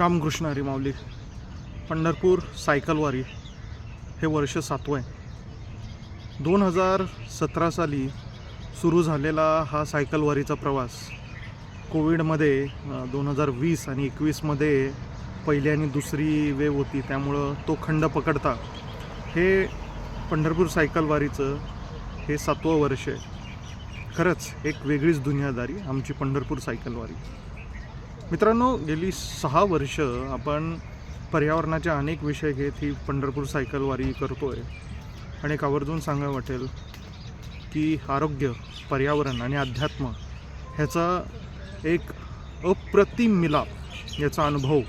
रामकृष्ण हरिमावली पंढरपूर सायकलवारी हे वर्ष सातवं आहे. दोन हजार सतरा साली सुरू झालेला हा सायकलवारीचा प्रवास कोविडमध्ये दोन हजार वीस आणि एकवीसमध्ये पहिली आणि दुसरी वेव होती. त्यामुळं तो खंड पकडता हे पंढरपूर सायकलवारीचं हे सातवं वर्ष आहे. खरंच एक वेगळीच दुनियादारी आमची पंढरपूर सायकलवारी. मित्रांनो गेली सहा वर्ष आपण पर्यावरणाचे अनेक विषय घेत ही पंढरपूर सायकलवारी करतो आहे आणि एक आवर्जून सांगावं वाटेल की आरोग्य पर्यावरण आणि अध्यात्म ह्याचा एक अप्रतिम मिलाप याचा अनुभव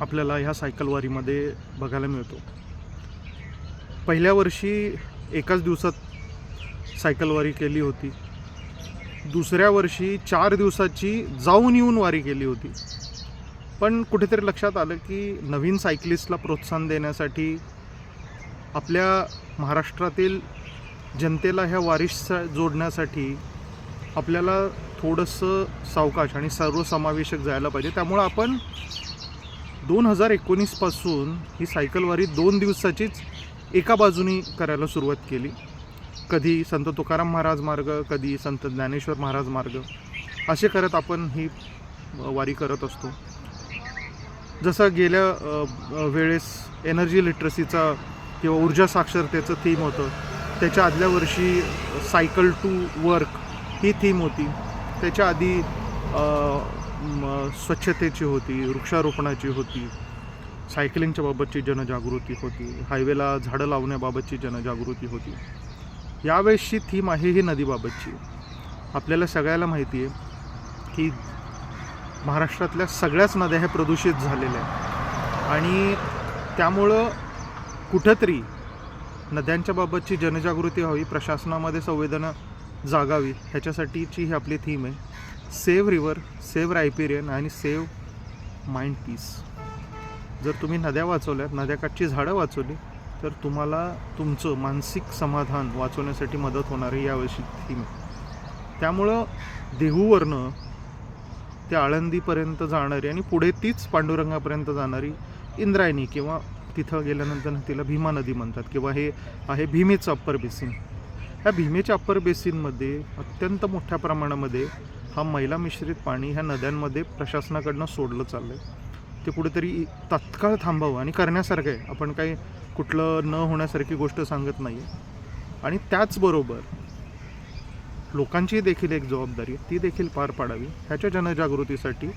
आपल्याला ह्या सायकलवारीमध्ये बघायला मिळतो. पहिल्या वर्षी एकाच दिवसात सायकलवारी केली होती. दुसऱ्या वर्षी चार दिवसाची जाऊन येऊन वारी केली होती. पण कुठेतरी लक्षात आलं की नवीन सायक्लिस्टला प्रोत्साहन देण्यासाठी आपल्या महाराष्ट्रातील जनतेला ह्या वारीस जोडण्यासाठी आपल्याला थोडंसं सावकाश आणि सर्वसमावेशक जायला पाहिजे. त्यामुळं आपण दोन हजार एकोणीसपासून ही सायकलवारी दोन दिवसाचीच एका बाजूनी करायला सुरुवात केली. कधी संत तुकाराम महाराज मार्ग कधी संत ज्ञानेश्वर महाराज मार्ग असे करत आपण ही वारी करत असतो. जसं गेल्या वेळेस एनर्जी लिटरसीचा किंवा ऊर्जा साक्षरतेचं थीम होतं. त्याच्या आदल्या वर्षी सायकल टू वर्क ही थीम होती. त्याच्या आधी स्वच्छतेची होती वृक्षारोपणाची होती. सायकलिंगच्या बाबतची जनजागृती होती. हायवेला झाडं लावण्याबाबतची जनजागृती होती. यावेळेसची थीम आहे ही नदीबाबतची. आपल्याला सगळ्याला माहिती आहे की महाराष्ट्रातल्या सगळ्याच नद्या ह्या प्रदूषित झालेल्या आहेत. आणि त्यामुळं कुठंतरी नद्यांच्या बाबतची जनजागृती व्हावी प्रशासनामध्ये संवेदना जागावी ह्याच्यासाठीची ही आपली थीम आहे. सेव्ह रिव्हर सेव्ह रायपेरियन आणि सेव्ह माइंड पीस जर तुम्ही नद्या वाचवल्यात नद्याकाठची झाडं वाचवली तर तुम्हाला तुमचं मानसिक समाधान वाचवण्यासाठी मदत होणारी यावर्षी थीम त्यामुळं देहूवरनं त्या आळंदीपर्यंत जाणारी आणि पुढे तीच पांडुरंगापर्यंत जाणारी इंद्रायणी किंवा तिथं गेल्यानंतर तिला भीमा नदी म्हणतात किंवा हे आहे भीमेचं अप्पर बेसिन ह्या भीमेच्या अप्पर बेसिनमध्ये अत्यंत मोठ्या प्रमाणामध्ये हा मैला मिश्रित पाणी ह्या नद्यांमध्ये प्रशासनाकडनं सोडलं चाललं आहे ते कुठेतरी तात्काळ थांबावं आणि करण्यासारखं आहे. आपण काही कुठलं न होण्यासारखी गोष्ट सांगत नाही आणि त्याचबरोबर लोकांची देखील एक जबाबदारी ती देखील पार पाडावी. ह्याच्या जनजागृतीसाठी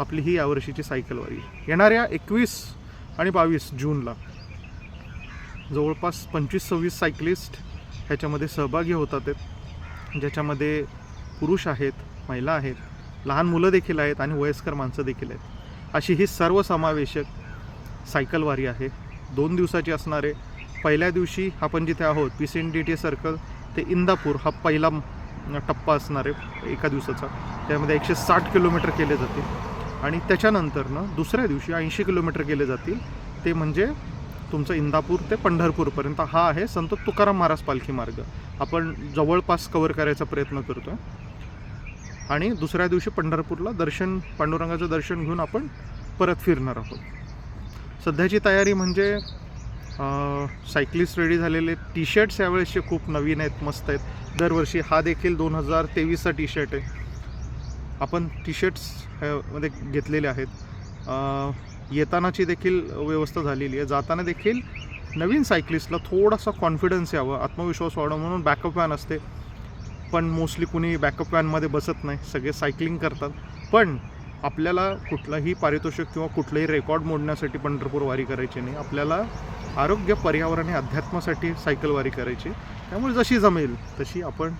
आपली ही यावर्षीची सायकल वारी येणाऱ्या एकवीस आणि बावीस जूनला जवळपास पंचवीस सव्वीस सायकलिस्ट ह्याच्यामध्ये सहभागी होतात आहेत. ज्याच्यामध्ये पुरुष आहेत महिला आहेत लहान मुलं देखील आहेत आणि वयस्कर माणसं देखील आहेत. अशी ही सर्वसमावेशक सायकलवारी आहे. दोन दिवसाची असणार आहे पहिल्या दिवशी आपण जिथे आहोत P C N D T circle ते इंदापूर हा पहिला टप्पा असणार आहे एका दिवसाचा. त्यामध्ये एकशे साठ किलोमीटर केले जातील आणि त्याच्यानंतरनं दुसऱ्या दिवशी ऐंशी किलोमीटर केले जातील. ते म्हणजे तुमचं इंदापूर ते पंढरपूरपर्यंत. हा आहे संत तुकाराम महाराज पालखी मार्ग. आपण जवळपास कवर करायचा प्रयत्न करतो आहे आणि दुसऱ्या दिवशी पंढरपूरला दर्शन पांडुरंगाचं दर्शन घेऊन आपण परत फिरणार आहोत. सध्याची तयारी म्हणजे सायक्लिस्ट रेडी झालेले टी शर्ट्स यावेळेसचे खूप नवीन आहेत मस्त आहेत. दरवर्षी हा देखील दोन हजार तेवीसचा टी शर्ट आहे. आपण टी शर्ट्समध्ये घेतलेले आहेत. येतानाची देखील व्यवस्था झालेली आहे. जाताना देखील नवीन सायक्लिस्टला थोडासा कॉन्फिडन्स यावं आत्मविश्वास वाढव म्हणून बॅकअप वॅन असते. पण मोस्टली कुणी बॅकअप वॅनमध्ये बसत नाही. सगळे सायकलिंग करतात. पण आपल्याला कुठलाही पारितोषिक किंवा कुठलंही रेकॉर्ड मोडण्यासाठी पंढरपूर वारी करायची नाही. आपल्याला आरोग्य पर्यावरण आणि अध्यात्मासाठी सायकल वारी करायची. त्यामुळे जशी जमेल तशी आपण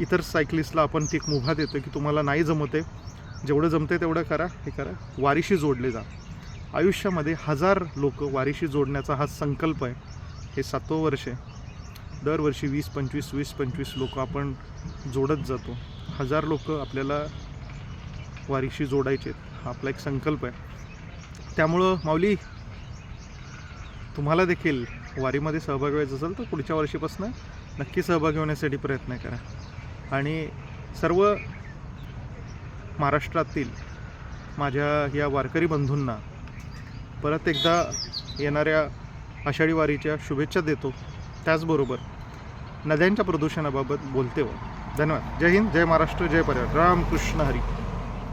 इतर सायकलिस्टला आपण ती एक मुभा देतो की तुम्हाला नाही जमते जेवढं जमते तेवढं करा. हे करा. वारीशी जोडले जा. आयुष्यामध्ये हजार लोक वारीशी जोडण्याचा हा संकल्प आहे. हे सातवं वर्ष आहे. दरवर्षी वीस पंचवीस वीस पंचवीस लोक आपण जोडत जातो. हजार लोक आपल्याला वारीशी जोडायचे हा आपला एक संकल्प आहे. त्यामुळं माऊली तुम्हाला देखील वारीमध्ये सहभागी व्हायचं असेल तर पुढच्या वर्षीपासून नक्की सहभागी होण्यासाठी प्रयत्न करा. आणि सर्व महाराष्ट्रातील माझ्या या वारकरी बंधूंना परत एकदा येणाऱ्या आषाढी वारीच्या शुभेच्छा देतो. त्याचबरोबर नद्यांच्या प्रदूषणाबाबत बोलते व धन्यवाद. जय हिंद जय महाराष्ट्र जय पर्यटन. रामकृष्ण हरी.